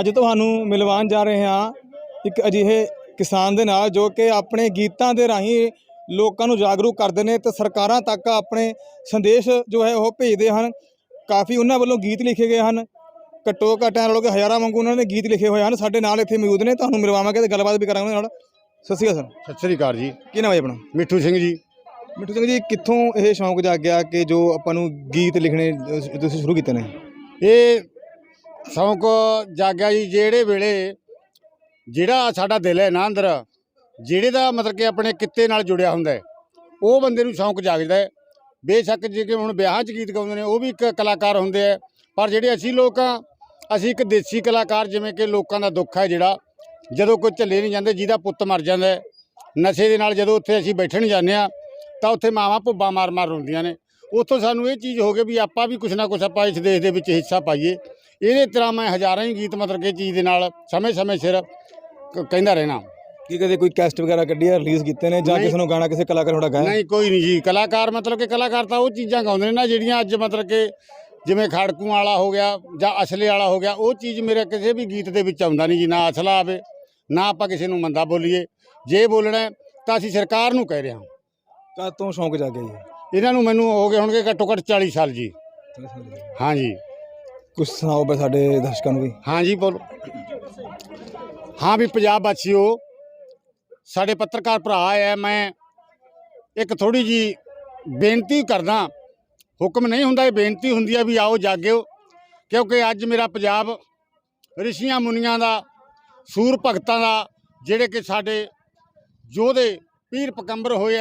ਅੱਜ ਤੁਹਾਨੂੰ ਮਿਲਵਾਉਣ ਜਾ ਰਹੇ ਹਾਂ ਇੱਕ ਅਜਿਹੇ ਕਿਸਾਨ ਦੇ ਨਾਲ ਜੋ ਕਿ ਆਪਣੇ ਗੀਤਾਂ ਦੇ ਰਾਹੀਂ ਲੋਕਾਂ ਨੂੰ ਜਾਗਰੂਕ ਕਰਦੇ ਨੇ ਤੇ ਸਰਕਾਰਾਂ ਤੱਕ ਆਪਣੇ ਸੰਦੇਸ਼ ਜੋ ਹੈ ਉਹ ਭੇਜਦੇ ਹਨ। ਕਾਫੀ ਉਹਨਾਂ ਵੱਲੋਂ ਗੀਤ ਲਿਖੇ ਗਏ ਹਨ। ਘੱਟੋ ਘੱਟ ਐਂ ਲਾ ਲਓ ਕਿ ਹਜ਼ਾਰਾਂ ਵਾਂਗੂ ਉਹਨਾਂ ਨੇ ਗੀਤ ਲਿਖੇ ਹੋਏ ਹਨ। ਸਾਡੇ ਨਾਲ ਇੱਥੇ ਮੌਜੂਦ ਨੇ ਤੁਹਾਨੂੰ ਮਿਲਵਾਵਾਂਗੇ ਤੇ ਗੱਲਬਾਤ ਵੀ ਕਰਾਂਗੇ ਉਹਨਾਂ ਨਾਲ। ਸਤਿ ਸ਼੍ਰੀ ਅਕਾਲ ਸਰ। ਸਤਿ ਸ੍ਰੀ ਅਕਾਲ ਜੀ। ਕੀ ਨਾਮ ਹੈ ਆਪਣਾ? ਮਿੱਠੂ ਸਿੰਘ ਜੀ। ਮਿੱਠੂ ਸਿੰਘ ਜੀ ਕਿੱਥੋਂ ਇਹ ਸ਼ੌਂਕ ਜਾਗਿਆ ਕਿ ਜੋ ਆਪਾਂ ਨੂੰ ਗੀਤ ਲਿਖਣੇ ਤੁਸੀਂ ਸ਼ੁਰੂ ਕੀਤੇ ਨੇ? ਇਹ ਸ਼ੌਂਕ ਜਾਗਿਆ ਜੀ ਜਿਹੜੇ ਵੇਲੇ ਜਿਹੜਾ ਸਾਡਾ ਦਿਲ ਹੈ ਨਾ ਅੰਦਰ, ਜਿਹੜੇ ਦਾ ਮਤਲਬ ਕਿ ਆਪਣੇ ਕਿੱਤੇ ਨਾਲ ਜੁੜਿਆ ਹੁੰਦਾ ਹੈ, ਉਹ ਬੰਦੇ ਨੂੰ ਸ਼ੌਂਕ ਜਾਗਦਾ ਹੈ। ਬੇਸ਼ੱਕ ਜੇ ਕਿ ਹੁਣ ਵਿਆਹਾਂ 'ਚ ਗੀਤ ਗਾਉਂਦੇ ਨੇ, ਉਹ ਵੀ ਇੱਕ ਕਲਾਕਾਰ ਹੁੰਦੇ ਆ, ਪਰ ਜਿਹੜੇ ਅਸੀਂ ਲੋਕ ਆ ਅਸੀਂ ਇੱਕ ਦੇਸੀ ਕਲਾਕਾਰ ਜਿਵੇਂ ਕਿ ਲੋਕਾਂ ਦਾ ਦੁੱਖ ਹੈ ਜਿਹੜਾ, ਜਦੋਂ ਕੋਈ ਝੱਲੇ ਨਹੀਂ ਜਾਂਦੇ, ਜਿਹਦਾ ਪੁੱਤ ਮਰ ਜਾਂਦਾ ਹੈ। ਨਸ਼ੇ ਦੇ ਨਾਲ ਜਦੋਂ ਉੱਥੇ ਅਸੀਂ ਬੈਠਣ ਜਾਂਦੇ ਆ ਤਾਂ ਉੱਥੇ ਮਾਵਾਂ ਭੁੱਬਾਂ ਮਾਰ ਮਾਰ ਰੋਂਦੀਆਂ ਨੇ। ਉੱਥੋਂ ਸਾਨੂੰ ਇਹ ਚੀਜ਼ ਹੋ ਗਈ ਵੀ ਆਪਾਂ ਵੀ ਕੁਛ ਨਾ ਕੁਛ ਆਪਾਂ ਇਸ ਦੇਸ਼ ਦੇ ਵਿੱਚ ਹਿੱਸਾ ਪਾਈਏ। ਇਹਦੇ ਤਰ੍ਹਾਂ ਮੈਂ ਹਜ਼ਾਰਾਂ ਹੀ ਗੀਤ ਮਤਲਬ ਕਿ ਚੀਜ਼ ਦੇ ਨਾਲ ਸਮੇਂ-ਸਮੇਂ ਸਿਰ ਕ- ਕਹਿੰਦਾ ਰਹਿਣਾ। ਕੀ ਕਦੇ ਕੋਈ ਕੈਸਟ ਵਗੈਰਾ ਕੱਢੀ ਹੈ ਰਿਲੀਜ਼ ਕੀਤੇ ਨੇ ਜਾਂ ਨਹੀਂ। ਕਿਸੇ ਨੂੰ ਗਾਣਾ ਕਿਸੇ ਕਲਾਕਾਰ ਤੁਹਾਡਾ ਗਾਇਆ? ਨਹੀਂ ਕੋਈ ਨਹੀਂ ਜੀ। ਕਲਾਕਾਰ ਮਤਲਬ ਕਿ ਕਲਾਕਾਰ ਤਾਂ ਉਹ ਚੀਜ਼ਾਂ ਗਾਉਂਦੇ ਨੇ ਨਾ ਜਿਹੜੀਆਂ ਅੱਜ ਮਤਲਬ ਕਿ ਜਿਵੇਂ ਖੜਕੂ ਵਾਲਾ ਹੋ ਗਿਆ ਜਾਂ ਅਸਲੇ ਵਾਲਾ ਹੋ ਗਿਆ ਉਹ ਚੀਜ਼ ਮੇਰੇ ਕਿਸੇ ਵੀ ਗੀਤ ਦੇ ਵਿੱਚ ਆਉਂਦਾ ਨਹੀਂ ਜੀ ਨਾ ਅਸਲਾ ਆਵੇ ਨਾ ਆਪਾਂ ਕਿਸੇ ਨੂੰ ਮੰਦਾ ਬੋਲੀਏ। ਜੇ ਬੋਲਣਾ ਹੈ ਤਾਂ ਅਸੀਂ ਸਰਕਾਰ ਨੂੰ ਕਹਿ ਰਹੇ ਹਾਂ। ਕਦ ਤੋਂ ਸ਼ੌਂਕ ਜਾਗਿਆ ਜੀ? ਇਹਨਾਂ ਨੂੰ ਮੈਨੂੰ ਹੋ ਗਏ ਹੋਣਗੇ ਘੱਟੋ ਘੱਟ 40 ਸਾਲ ਜੀ। ਹਾਂਜੀ। ਕੁਝ ਸੁਣਾਓ ਬਈ ਸਾਡੇ ਦਰਸ਼ਕਾਂ ਨੂੰ ਵੀ। ਹਾਂ ਜੀ ਬੋਲੋ। ਹਾਂ ਵੀ ਪੰਜਾਬ ਵਾਸੀਓ ਸਾਡੇ ਪੱਤਰਕਾਰ ਭਰਾ ਹੈ ਮੈਂ ਇੱਕ ਥੋੜੀ ਜੀ ਬੇਨਤੀ ਕਰਦਾ। ਹੁਕਮ ਨਹੀਂ ਹੁੰਦਾ ਇਹ ਬੇਨਤੀ ਹੁੰਦੀ ਹੈ ਵੀ ਆਓ ਜਾਗਿਓ। ਕਿਉਂਕਿ ਅੱਜ ਮੇਰਾ ਪੰਜਾਬ ਰਿਸ਼ੀਆਂ ਮੁਨੀਆਂ ਦਾ ਸੂਰ ਭਗਤਾਂ ਦਾ ਜਿਹੜੇ ਕਿ ਸਾਡੇ ਯੋਧੇ ਪੀਰ ਪਕੰਬਰ ਹੋਏ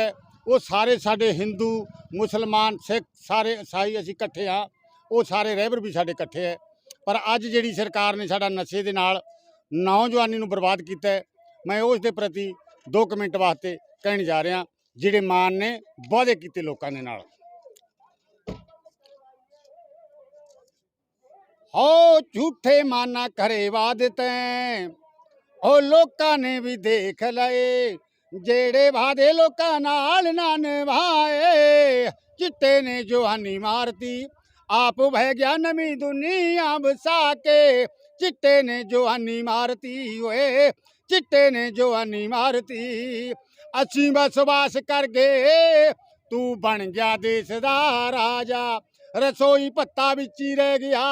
ਉਹ ਸਾਰੇ ਸਾਡੇ ਹਿੰਦੂ ਮੁਸਲਮਾਨ ਸਿੱਖ ਸਾਰੇ ਈਸਾਈ ਅਸੀਂ ਇਕੱਠੇ ਆ ਉਹ ਸਾਰੇ ਰਹਿਬਰ ਵੀ ਸਾਡੇ ਇਕੱਠੇ ਹੈ। ਪਰ ਅੱਜ ਜਿਹੜੀ ਸਰਕਾਰ ਨੇ ਸਾਡਾ ਨਸ਼ੇ ਦੇ ਨਾਲ ਨੌਜਵਾਨੀ ਨੂੰ ਬਰਬਾਦ ਕੀਤਾ ਹੈ, ਮੈਂ ਉਸ ਦੇ ਪ੍ਰਤੀ 2 ਮਿੰਟ ਵਾਸਤੇ ਕਹਿਣ ਜਾ ਰਿਹਾ ਜਿਹੜੇ ਮਾਨ ਨੇ ਵਾਅਦੇ ਕੀਤੇ ਲੋਕਾਂ ਦੇ ਨਾਲ। ਹੋ ਝੂਠੇ ਮਾਨਾ ਕਰੇ ਵਾਅਦੇ ਤੈਂ ਉਹ ਲੋਕਾਂ ਨੇ ਵੀ ਦੇਖ ਲਏ ਜਿਹੜੇ ਵਾਅਦੇ ਲੋਕਾਂ ਨਾਲ ਨਾ ਨਿਭਾਏ ਚਿੱਟੇ ਨੇ ਜਵਾਨੀ ਮਾਰਤੀ। ਆਪ ਬਹਿ ਗਿਆ ਨਵੀਂ ਦੁਨੀਆ ਵਸਾ ਕੇ, ਚਿੱਟੇ ਨੇ ਜਵਾਨੀ ਮਾਰਤੀ ਓਏ, ਚਿੱਟੇ ਨੇ ਜਵਾਨੀ ਮਾਰਤੀ। ਅਸੀਂ ਬਸ ਬਸਵਾਸ ਕਰ ਗਏ, ਤੂੰ ਬਣ ਗਿਆ ਦੇਸ਼ ਦਾ ਰਾਜਾ, ਰਸੋਈ ਪੱਤਾ ਵਿੱਚ ਹੀ ਰਹਿ ਗਿਆ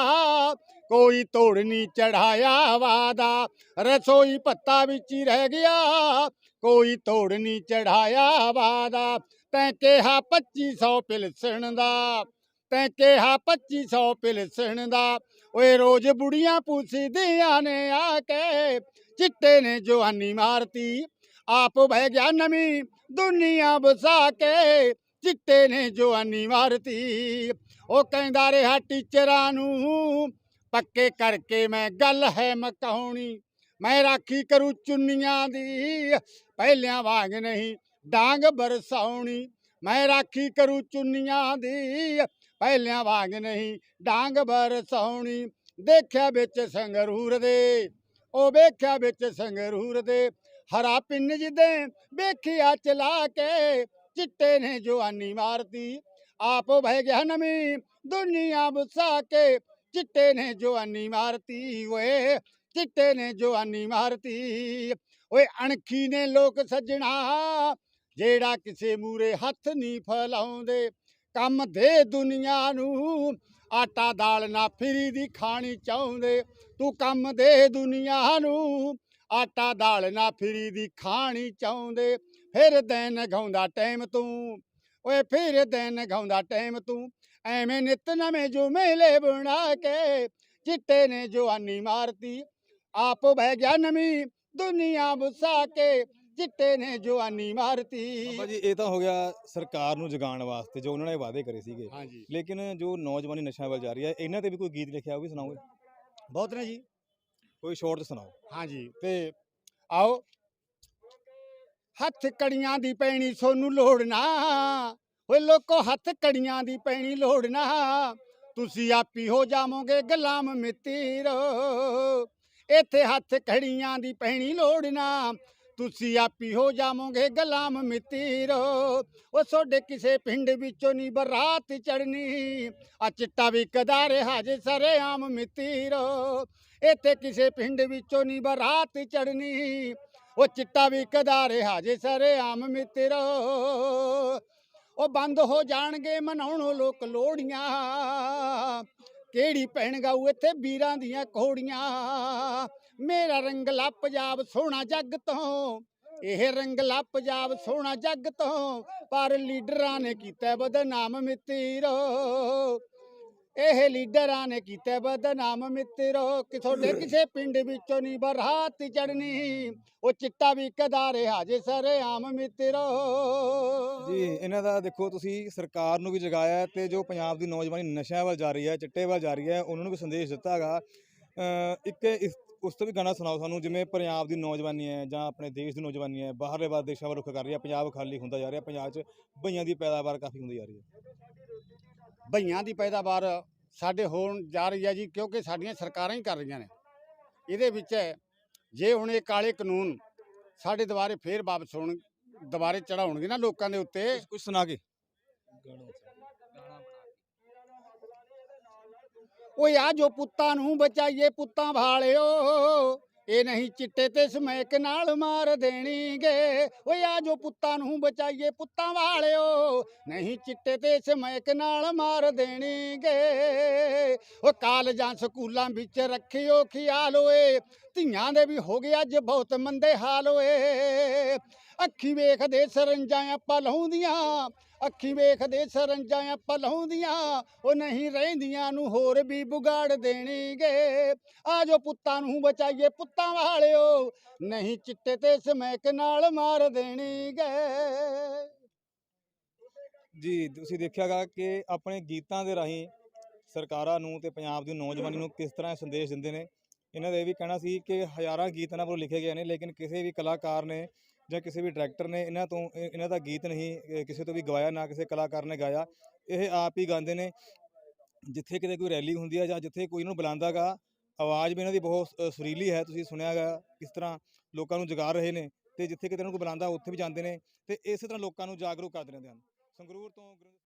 ਕੋਈ ਤੋੜ ਨਹੀਂ ਚੜਾਇਆ ਵਾਦਾ, ਰਸੋਈ ਪੱਤਾ ਵਿੱਚ ਹੀ ਰਹਿ ਗਿਆ। ਕੋਈ ਤੋੜ ਨਹੀਂ ਚੜਾਇਆ ਵਾਦਾ, ਤੈਂ ਕਿਹਾ 2500 ਪਿਲਸਣ ਦਾ। ਤੈਂ ਕਿਹਾ 2500 ਪਿਲਸਣ ਦਾ। ਓਏ ਰੋਜ਼ ਬੁੜੀਆਂ ਪੁੱਛਦੀਆਂ ਨੇ ਆ ਕੇ, ਚਿੱਟੇ ਨੇ ਜਵਾਨੀ ਮਾਰਤੀ। ਆਪ ਬਹਿ ਗਿਆ ਨਵੀਂ ਦੁਨੀਆ ਵਸਾ ਕੇ, ਚਿੱਟੇ ਨੇ ਜਵਾਨੀ ਮਾਰਤੀ। ਉਹ ਕਹਿੰਦਾ ਰਿਹਾ ਟੀਚਰਾਂ ਨੂੰ ਪੱਕੇ ਕਰਕੇ ਮੈਂ ਗੱਲ ਹੈ ਮਕਾਉਣੀ। ਮੈਂ ਰਾਖੀ ਕਰੂ ਚੁੰਨੀਆਂ ਦੀ। ਪਹਿਲਿਆਂ ਵਾਂਗ ਨਹੀਂ, ਡਾਂਗ ਬਰਸਾਉਣੀ। ਮੈਂ ਰਾਖੀ ਕਰੂ ਚੁੰਨੀਆਂ ਦੀ। ਪਹਿਲਿਆਂ ਵਾਂਗ ਨਹੀਂ, ਡਾਂਗ ਬਰਸਾਉਣੀ। ਦੇਖਿਆ ਵਿੱਚ ਸੰਗਰੂਰ ਦੇ, ਉਹ ਵੇਖਿਆ ਵਿੱਚ ਸੰਗਰੂਰ ਦੇ। ਹਰਾ ਪਿੰਨ ਜਿੱਦੇ ਵੇਖਿਆ ਚਲਾ ਕੇ, ਚਿੱਟੇ ਨੇ ਜਵਾਨੀ ਮਾਰਤੀ। ਆਪ ਬਹਿ ਗਿਆ ਨਵੀਂ ਦੁਨੀਆ ਵਸਾ ਕੇ। ਚਿੱਟੇ ਨੇ ਜਵਾਨੀ ਮਾਰਤੀ, ਓਏ, ਚਿੱਟੇ ਨੇ ਜਵਾਨੀ ਮਾਰਤੀ। ਓਏ, ਅਣਖੀ ਨੇ ਲੋਕ ਸੱਜਣਾ, ਜਿਹੜਾ ਕਿਸੇ ਮੂਰੇ ਹੱਥ ਨਹੀਂ ਫਲਾਉਂਦੇ। ਕੰਮ ਦੇ ਦੁਨੀਆ ਨੂੰ ਆਟਾ ਦਾਲ ਨਾ ਫਰੀ ਦੀ ਖਾਣੀ ਚਾਹੁੰਦੇ। ਤੂੰ ਕੰਮ ਦੇ ਦੁਨੀਆ ਨੂੰ ਆਟਾ ਦਾਲ ਨਾ ਫਰੀ ਦੀ ਖਾਣੀ ਚਾਹੁੰਦੇ। ਫਿਰ ਦਿਨ ਗਾਉਂਦਾ ਟਾਈਮ ਤੂੰ। ਓਏ ਫਿਰ ਦਿਨ ਗਾਉਂਦਾ ਟਾਈਮ ਤੂੰ। ਐਵੇਂ ਨਿਤ ਨਵੇਂ ਜੋ ਮੇਲੇ ਬਣਾ ਕੇ ਚਿੱਟੇ ਨੇ ਜਵਾਨੀ ਮਾਰਤੀ। ਆਪ ਬਹਿ ਗਿਆ ਨਵੀਂ ਦੁਨੀਆ ਵਸਾ ਕੇ ਚਿੱਟੇ ਨੇ ਜਵਾਨੀ ਮਾਰਤੀ। ਬਾਬਾ ਜੀ ਇਹ ਤਾਂ ਹੋ ਗਿਆ ਸਰਕਾਰ ਨੂੰ ਜਗਾਉਣ ਵਾਸਤੇ ਜੋ ਉਹਨਾਂ ਨੇ ਵਾਅਦੇ ਕਰੇ ਸੀਗੇ। ਹਾਂਜੀ। ਲੇਕਿਨ ਜੋ ਨੌਜਵਾਨੀ ਨਸ਼ਿਆਂ ਵੱਲ ਜਾ ਰਹੀ ਹੈ ਇਹਨਾਂ ਤੇ ਵੀ ਕੋਈ ਗੀਤ ਲਿਖਿਆ ਉਹ ਵੀ ਸੁਣਾਓਗੇ? ਬਹੁਤ ਨੇ ਜੀ। ਕੋਈ ਸ਼ੋਰਟ ਸੁਣਾਓ। ਹਾਂਜੀ ਤੇ ਆਓ ਹੱਥ ਕੜੀਆਂ ਦੀ ਪੈਣੀ ਸੋਨੂੰ ਲੋੜ ਨਾ। ਓਏ ਲੋਕੋ, ਹੱਥ ਕੜੀਆਂ ਦੀ ਪੈਣੀ ਲੋੜ ਨਾ। ਤੁਸੀਂ ਆਪੀ ਹੋ ਜਾਵੋਗੇ ਗੁਲਾਮ ਮਿੱਤਰੋ। ਇੱਥੇ ਹੱਥ ਕੜੀਆਂ ਦੀ ਪੈਣੀ ਲੋੜ ਨਾ। ਤੁਸੀਂ ਆਪੀ ਹੋ ਜਾਵੋਗੇ ਗੁਲਾਮ ਮਿੱਤਰੋ। ਉਹ ਤੁਹਾਡੇ ਕਿਸੇ ਪਿੰਡ ਵਿੱਚੋਂ ਨਹੀਂ ਬਰਾਤ ਚੜਨੀ ਆ ਚਿੱਟਾ ਵੀ ਕਦਾ ਰਿਹਾ ਜੇ ਸਰੇਆਮ ਮਿੱਤਰੋ। ਇੱਥੇ ਕਿਸੇ ਪਿੰਡ ਵਿੱਚੋਂ ਨਹੀਂ ਬਰਾਤ ਚੜਨੀ ਉਹ ਚਿੱਟਾ ਵੀ ਕਦਾ ਰਿਹਾ ਜੇ ਸਾਰੇ ਆਮ ਮਿੱਤਰੋ। ਉਹ ਬੰਦ ਹੋ ਜਾਣਗੇ ਮਨਾਉਣੋਂ ਲੋਕ ਲੋੜੀਆਂ ਕਿਹੜੀ ਭੈਣ ਗਾਊ ਇੱਥੇ ਵੀਰਾਂ ਦੀਆਂ ਘੋੜੀਆਂ। ਮੇਰਾ ਰੰਗਲਾ ਪੰਜਾਬ ਸੋਹਣਾ ਜੱਗ ਤੋਂ। ਇਹ ਰੰਗਲਾ ਪੰਜਾਬ ਸੋਹਣਾ ਜੱਗ ਤੋਂ। ਪਰ ਲੀਡਰਾਂ ਨੇ ਕੀਤਾ ਬਦਨਾਮ ਮਿੱਤਰੋ। ਇਹ ਲੀਡਰਾਂ ਨੇ ਕੀਤਾ ਬਦਨਾਮ ਮਿੱਤਰੋ ਕਿ ਤੁਹਾਡੇ ਕਿਸੇ ਪਿੰਡ ਵਿੱਚੋਂ ਨਹੀਂ ਬਰਾਤ ਚੜਨੀ ਉਹ ਚਿੱਟਾ ਵੀ ਕਦਾ ਰਿਹਾ ਜੇ ਸਾਰੇ ਆਮ ਮਿੱਤਰੋ। ਜੀ ਇਹਨਾਂ ਦਾ ਦੇਖੋ ਤੁਸੀਂ ਸਰਕਾਰ ਨੂੰ ਵੀ ਜਗਾਇਆ ਤੇ ਜੋ ਪੰਜਾਬ ਦੀ ਨੌਜਵਾਨੀ ਨਸ਼ਿਆਂ ਵੱਲ ਜਾ ਰਹੀ ਹੈ ਚਿੱਟੇ ਵੱਲ ਜਾ ਰਹੀ ਹੈ ਉਹਨਾਂ ਨੂੰ ਵੀ ਸੰਦੇਸ਼ ਦਿੱਤਾ ਹੈਗਾ। ਅ, ਇੱਕ ਇਸ ਉਸ ਤੋਂ ਵੀ ਗਾਣਾ ਸੁਣਾਓ ਸਾਨੂੰ ਜਿਵੇਂ ਪੰਜਾਬ ਦੀ ਨੌਜਵਾਨੀ ਹੈ ਜਾਂ ਆਪਣੇ ਦੇਸ਼ ਦੀ ਨੌਜਵਾਨੀ ਹੈ ਬਾਹਰਲੇ ਬਾਹਰ ਦੇਸ਼ਾਂ ਵੱਲ ਰੁਖ ਕਰ ਰਹੀ ਹੈ ਪੰਜਾਬ ਖਾਲੀ ਹੁੰਦਾ ਜਾ ਰਿਹਾ ਪੰਜਾਬ 'ਚ ਭਈਆਂ ਦੀ ਪੈਦਾਵਾਰ ਕਾਫੀ ਹੁੰਦੀ ਜਾ ਰਹੀ ਹੈ। ਭਈਆਂ ਦੀ ਪੈਦਾਵਾਰ ਸਾਡੇ ਹੋਣ ਜਾ ਰਹੀ ਹੈ ਜੀ ਕਿਉਂਕਿ ਸਾਡੀਆਂ ਸਰਕਾਰਾਂ ਹੀ ਕਰ ਰਹੀਆਂ ਨੇ। ਇਹਦੇ ਵਿੱਚ ਜੇ ਹੁਣ ਇਹ ਕਾਲੇ ਕਾਨੂੰਨ ਸਾਡੇ ਦੁਬਾਰੇ ਫੇਰ ਵਾਪਸ ਹੋਣ ਦੁਬਾਰੇ ਚੜਾਉਣਗੇ ਨਾ ਲੋਕਾਂ ਦੇ ਉੱਤੇ। ਕੁਝ ਸੁਣਾ ਕੇ। ਓਏ ਆ ਜੋ ਪੁੱਤਾਂ ਨੂੰ ਬਚਾਈਏ, ਪੁੱਤਾਂ ਵਾਲਿਓ ਇਹ ਨਹੀਂ ਚਿੱਟੇ ਤੇ ਸਮੈਕ ਨਾਲ ਮਾਰ ਦੇਣੀਗੇ। ਓਏ ਆ ਜੋ ਪੁੱਤਾਂ ਨੂੰ ਬਚਾਈਏ, ਪੁੱਤਾਂ ਵਾਲਿਓ ਨਹੀਂ ਚਿੱਟੇ ਤੇ ਸਮੈਕ ਨਾਲ ਮਾਰ ਦੇਣੀਗੇ। ਓ ਕਾਲਜਾਂ ਸਕੂਲਾਂ ਵਿੱਚ ਰੱਖਿਓ ਖਿਆਲ ਓਏ। ਧੀਆਂ ਦੇ ਵੀ ਹੋ ਗਏ ਅੱਜ ਬਹੁਤ ਮੰਦੇ ਹਾਲ ਓਏ। ਅੱਖੀ ਵੇਖਦੇ ਸਰੰਜਾਂ ਆਪਾਂ ਲਾਉਂਦੀਆਂ। ਅੱਖੀ ਵੇਖਦੇ ਸਰੰਜਾਂ ਆਪਾਂ ਲਾਉਂਦੀਆਂ ਉਹ ਨਹੀਂ ਰਹਿੰਦੀਆਂ ਨੂੰ ਹੋਰ ਵੀ ਵਿਗਾੜ ਦੇਣਗੇ। ਆ ਪੁੱਤਾਂ ਨੂੰ ਬਚਾਈਏ ਪੁੱਤਾਂ ਵਾਲਿਓ, ਨਹੀਂ ਚਿੱਟੇ ਤੇ ਸਮੈਕ ਨਾਲ ਮਾਰ ਦੇਣਗੇ। ਜੀ, ਤੁਸੀਂ ਦੇਖਿਆਗਾ ਕਿ ਆਪਣੇ ਗੀਤਾਂ ਦੇ ਰਾਹੀਂ ਸਰਕਾਰਾਂ ਨੂੰ ਤੇ ਪੰਜਾਬ ਦੀ ਨੌਜਵਾਨੀ ਨੂੰ ਕਿਸ ਤਰ੍ਹਾਂ ਸੰਦੇਸ਼ ਦਿੰਦੇ ਨੇ। ਇਹਨਾਂ ਦਾ ਇਹ ਵੀ ਕਹਿਣਾ ਸੀ ਕਿ ਹਜ਼ਾਰਾਂ ਗੀਤ ਇਹਨਾਂ ਵੱਲੋਂ ਲਿਖੇ ਗਏ ਨੇ, ਲੇਕਿਨ ਕਿਸੇ ਵੀ ਕਲਾਕਾਰ ਨੇ ਜਾਂ ਕਿਸੇ ਵੀ ਡਾਇਰੈਕਟਰ ਨੇ ਇਹਨਾਂ ਤੋਂ ਇਹ- ਇਹਨਾਂ ਦਾ ਗੀਤ ਨਹੀਂ ਕਿਸੇ ਤੋਂ ਵੀ ਗਵਾਇਆ ਨਾ ਕਿਸੇ ਕਲਾਕਾਰ ਨੇ ਗਾਇਆ ਇਹ ਆਪ ਹੀ ਗਾਉਂਦੇ ਨੇ। ਜਿੱਥੇ ਕਿਤੇ ਕੋਈ ਰੈਲੀ ਹੁੰਦੀ ਹੈ ਜਾਂ ਜਿੱਥੇ ਕੋਈ ਇਹਨੂੰ ਬੁਲਾਉਂਦਾਗਾ ਆਵਾਜ਼ ਵੀ ਇਹਨਾਂ ਦੀ ਬਹੁਤ ਅ, ਸੁਰੀਲੀ ਹੈ ਤੁਸੀਂ ਸੁਣਿਆਗਾ ਕਿਸ ਤਰ੍ਹਾਂ ਲੋਕਾਂ ਨੂੰ ਜਗਾ ਰਹੇ ਨੇ ਤੇ ਜਿੱਥੇ ਕਿਤੇ ਇਹਨਾਂ ਨੂੰ ਕੋਈ ਬੁਲਾਉਂਦਾ ਉੱਥੇ ਵੀ ਜਾਂਦੇ ਨੇ ਤੇ ਇਸੇ ਤਰ੍ਹਾਂ ਲੋਕਾਂ ਨੂੰ ਜਾਗਰੂਕ ਕਰਦੇ ਰਹਿੰਦੇ ਹਨ। ਸੰਗਰੂਰ ਤੋਂ ਗੁਰਿੰਦਰ